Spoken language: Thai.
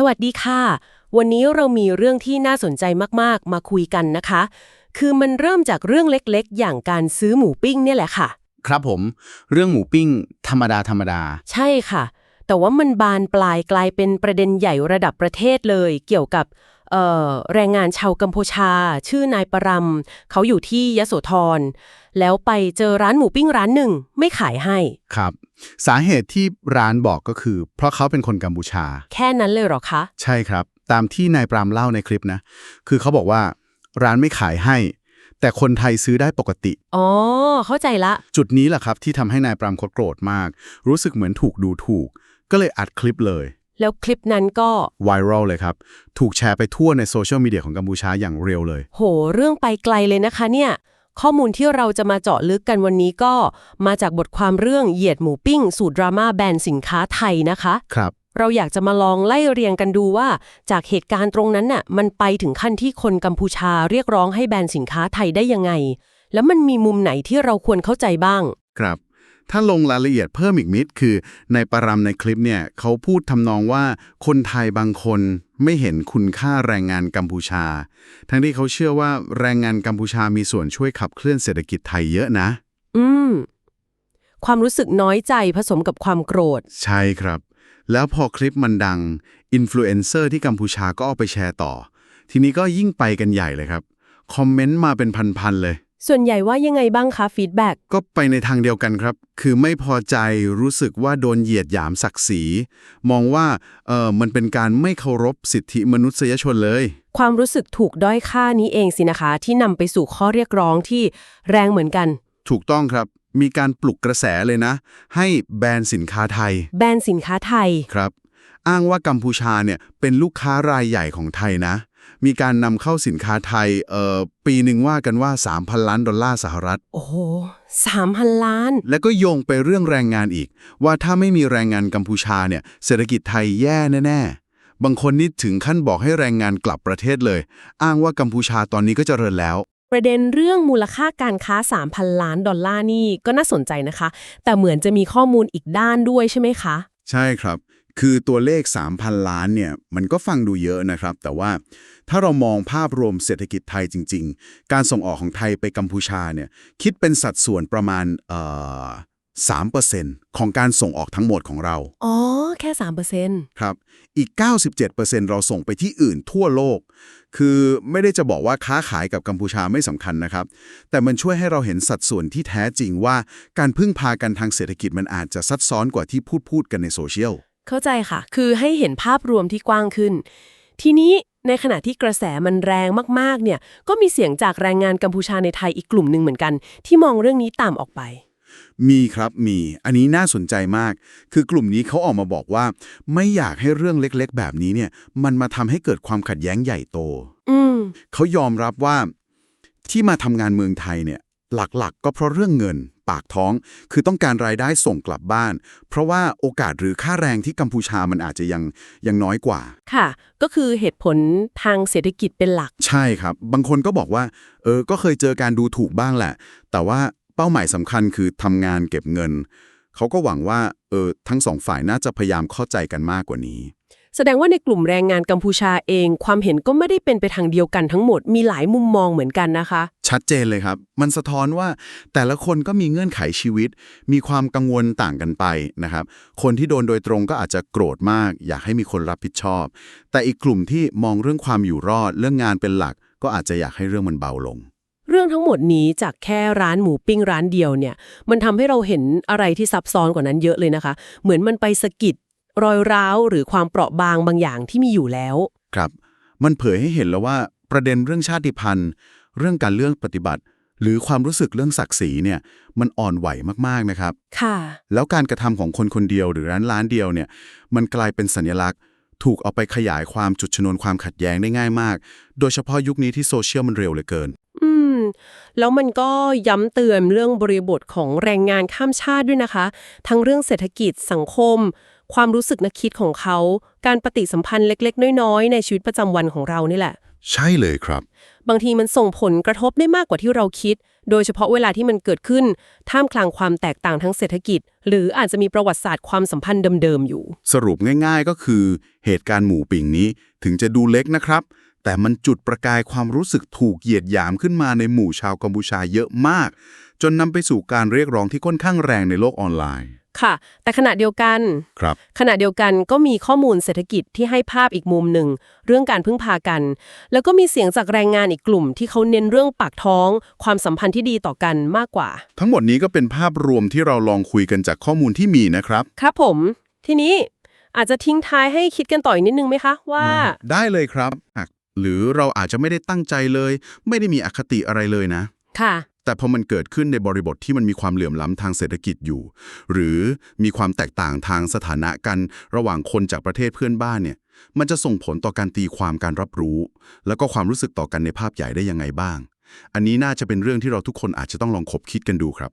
สวัสดีค่ะ วันนี้เรามีเรื่องที่น่าสนใจมากๆ มาคุยกันนะคะ คือมันเริ่มจากเรื่องเล็กๆ อย่างการซื้อหมูปิ้งเนี่ยแหละค่ะ ครับผม เรื่องหมูปิ้ง ธรรมดาธรรมดา ใช่ค่ะ แต่ว่ามันบานปลายกลายเป็นประเด็นใหญ่ระดับประเทศเลย เกี่ยวกับเอ่อ แรงงานชาวกัมพูชา ชื่อนายปรำเขาอยู่ที่ยโสธร แล้วไปเจอร้านหมูปิ้งร้านหนึ่ง ไม่ขายให้ ครับ สาเหตุที่ร้านบอกก็คือ เพราะเขาเป็นคนกัมพูชา แค่นั้นเลยเหรอคะ ใช่ครับ ตามที่นายปรามเล่าในคลิปนะ คือเขาบอกว่า ร้านไม่ขายให้ แต่คนไทยซื้อได้ปกติ อ๋อ เข้าใจละ จุดนี้แหละครับที่ทำให้นายปรามเขาโกรธมาก รู้สึกเหมือนถูกดูถูก ก็เลยอัดคลิปเลย แล้วคลิปนั้นก็ไวรัลเลยครับ ถูกแชร์ไปทั่วในโซเชียลมีเดียของกัมพูชาอย่างเร็วเลย โห เรื่องไปไกลเลยนะคะเนี่ย ข้อมูลที่เราจะมาเจาะลึกกันวันนี้ก็มาจากบทความเรื่องเหยียดหมูปิ้ง สูตรดราม่าแบรนด์สินค้าไทยนะคะ ครับ เราอยากจะมาลองไล่เรียงกันดูว่า จากเหตุการณ์ตรงนั้นน่ะมันไปถึงขั้นที่คนกัมพูชาเรียกร้องให้แบรนด์สินค้าไทยได้ยังไง แล้วมันมีมุมไหนที่เราควรเข้าใจบ้าง ครับ ถ้าลงรายละเอียดเพิ่มอีกนิดคือในปรำในคลิปเนี่ยเขาพูดทำนองว่าคนไทยบางคนไม่เห็นคุณค่าแรงงานกัมพูชา ทั้งที่เขาเชื่อว่าแรงงานกัมพูชามีส่วนช่วยขับเคลื่อนเศรษฐกิจไทยเยอะนะ อืม ความรู้สึกน้อยใจผสมกับความโกรธ ใช่ครับ แล้วพอคลิปมันดังอินฟลูเอนเซอร์ที่กัมพูชาก็เอาไปแชร์ต่อ ทีนี้ก็ยิ่งไปกันใหญ่เลยครับ คอมเมนต์มาเป็นพันๆเลย ส่วนใหญ่ว่ายังไงบ้างคะฟีดแบ็กก็ไปในทางเดียวกันครับ คือไม่พอใจรู้สึกว่าโดนเหยียดหยามศักดิ์ศรี มองว่าเออมันเป็นการไม่เคารพสิทธิมนุษยชนเลย ความรู้สึกถูกด้อยค่านี้เองสินะคะ ที่นำไปสู่ข้อเรียกร้องที่แรงเหมือนกัน ถูกต้องครับ มีการปลุกกระแสเลยนะ ให้แบรนด์สินค้าไทย แบรนด์สินค้าไทยครับ อ้างว่ากัมพูชาเนี่ยเป็นลูกค้ารายใหญ่ของไทยนะ มีการนำเข้าสินค้าไทยเอ่อปีหนึ่งว่ากันว่า 3,000 ล้านดอลลาร์สหรัฐ โอ้โหสามพันล้าน และก็โยงไปเรื่องแรงงานอีก ว่าถ้าไม่มีแรงงานกัมพูชาเนี่ยเศรษฐกิจไทยแย่แน่ๆ บางคนนี่ถึงขั้นบอกให้แรงงานกลับประเทศเลย อ้างว่ากัมพูชาตอนนี้ก็เจริญแล้ว ประเด็นเรื่องมูลค่าการค้า 3,000 ล้านดอลลาร์นี่ก็น่าสนใจนะคะ แต่เหมือนจะมีข้อมูลอีกด้านด้วยใช่ไหมคะ ใช่ครับ คือตัวเลข 3,000 ล้านเนี่ยมันก็ฟังดูเยอะนะครับ แต่ว่าถ้าเรามองภาพรวมเศรษฐกิจไทยจริง ๆ การส่งออกของไทยไปกัมพูชาเนี่ยคิดเป็นสัดส่วนประมาณเอ่อ3%ของการส่งออกทั้งหมดของเรา อ๋อ แค่ 3%ครับ อีก 97%เราส่งไปที่อื่นทั่วโลก คือไม่ได้จะบอกว่าค้าขายกับกัมพูชาไม่สำคัญนะครับ แต่มันช่วยให้เราเห็นสัดส่วนที่แท้จริงว่าการพึ่งพากันทางเศรษฐกิจมันอาจจะซับซ้อนกว่าที่พูดพูดกันในโซเชียล เข้าใจค่ะ คือให้เห็นภาพรวมที่กว้างขึ้น ทีนี้ในขณะที่กระแสมันแรงมากๆ เนี่ย ก็มีเสียงจากแรงงานกัมพูชาในไทยอีกกลุ่มหนึ่งเหมือนกัน ที่มองเรื่องนี้ต่ำออกไป มีครับมี อันนี้น่าสนใจมาก คือกลุ่มนี้เขาออกมาบอกว่า ไม่อยากให้เรื่องเล็กๆ แบบนี้เนี่ย มันมาทำให้เกิดความขัดแย้งใหญ่โต อืมเขายอมรับว่าที่มาทำงานเมืองไทยเนี่ย หลักๆก็เพราะเรื่องเงิน ปากท้อง คือต้องการรายได้ส่งกลับบ้าน เพราะว่าโอกาสหรือค่าแรงที่กัมพูชามันอาจจะยังยังน้อยกว่า ค่ะ ก็คือเหตุผลทางเศรษฐกิจเป็นหลัก ใช่ครับ บางคนก็บอกว่า เออ ก็เคยเจอการดูถูกบ้างแหละ แต่ว่าเป้าหมายสำคัญคือทำงานเก็บเงิน เขาก็หวังว่า เออ ทั้งสองฝ่ายน่าจะพยายามเข้าใจกันมากกว่านี้ แสดงว่าในกลุ่มแรงงานกัมพูชาเอง ความเห็นก็ไม่ได้เป็นไปทางเดียวกันทั้งหมดมีหลายมุมมองเหมือนกันนะคะ ชัดเจนเลยครับ มันสะท้อนว่าแต่ละคนก็มีเงื่อนไขชีวิต มีความกังวลต่างกันไปนะครับ คนที่โดนโดยตรงก็อาจจะโกรธมาก อยากให้มีคนรับผิดชอบ แต่อีกกลุ่มที่มองเรื่องความอยู่รอด เรื่องงานเป็นหลัก ก็อาจจะอยากให้เรื่องมันเบาลง เรื่องทั้งหมดนี้จากแค่ร้านหมูปิ้งร้านเดียวเนี่ย มันทำให้เราเห็นอะไรที่ซับซ้อนกว่านั้นเยอะเลยนะคะ เหมือนมันไปสะกิด รอยร้าวหรือความเปราะบางบางอย่างที่มีอยู่แล้ว ครับ มันเผยให้เห็นแล้วว่าประเด็นเรื่องชาติพันธุ์ เรื่องการเลือกปฏิบัติ หรือความรู้สึกเรื่องศักดิ์ศรีเนี่ยมันอ่อนไหวมากๆนะครับ ค่ะ แล้วการกระทำของคนคนเดียวหรือร้านร้านเดียวเนี่ยมันกลายเป็นสัญลักษณ์ ถูกเอาไปขยายความจุดชนวนความขัดแย้งได้ง่ายมาก โดยเฉพาะยุคนี้ที่โซเชียลมันเร็วเหลือเกิน อืม แล้วมันก็ย้ำเตือนเรื่องบริบทของแรงงานข้ามชาติด้วยนะคะ ทั้งเรื่องเศรษฐกิจสังคม ความรู้สึกนึกคิดของเขา การปฏิสัมพันธ์เล็ก ๆ น้อยๆ ในชีวิตประจำวันของเรานี่แหละ ใช่เลยครับ บางทีมันส่งผลกระทบได้มากกว่าที่เราคิด โดยเฉพาะเวลาที่มันเกิดขึ้น ท่ามกลางความแตกต่างทั้งเศรษฐกิจ หรืออาจจะมีประวัติศาสตร์ความสัมพันธ์เดิมๆอยู่ สรุปง่ายๆก็คือ เหตุการณ์หมู่ปิ่งนี้ถึงจะดูเล็กนะครับ แต่มันจุดประกายความรู้สึกถูกเหยียดหยามขึ้นมาในหมู่ชาวกัมพูชาเยอะมาก จนนำไปสู่การเรียกร้องที่ค่อนข้างแรงในโลกออนไลน์ ค่ะ แต่ขณะเดียวกันครับ ขณะเดียวกันก็มีข้อมูลเศรษฐกิจที่ให้ภาพอีกมุมหนึ่ง เรื่องการพึ่งพากัน แล้วก็มีเสียงจากแรงงานอีกกลุ่ม ที่เขาเน้นเรื่องปากท้อง ความสัมพันธ์ที่ดีต่อกันมากกว่า ทั้งหมดนี้ก็เป็นภาพรวมที่เราลองคุยกันจากข้อมูลที่มีนะครับ ครับผม ทีนี้อาจจะทิ้งท้ายให้คิดกันต่ออีกนิดนึงไหมคะว่า ได้เลยครับอะหรือเราอาจจะไม่ได้ตั้งใจเลย ไม่ได้มีอคติอะไรเลยนะ ค่ะ แต่พอมันเกิดขึ้นในบริบทที่มันมีความเหลื่อมล้ำทางเศรษฐกิจอยู่ หรือมีความแตกต่างทางสถานะกันระหว่างคนจากประเทศเพื่อนบ้านเนี่ย มันจะส่งผลต่อการตีความการรับรู้ แล้วก็ความรู้สึกต่อกันในภาพใหญ่ได้ยังไงบ้าง อันนี้น่าจะเป็นเรื่องที่เราทุกคนอาจจะต้องลองคบคิดกันดูครับ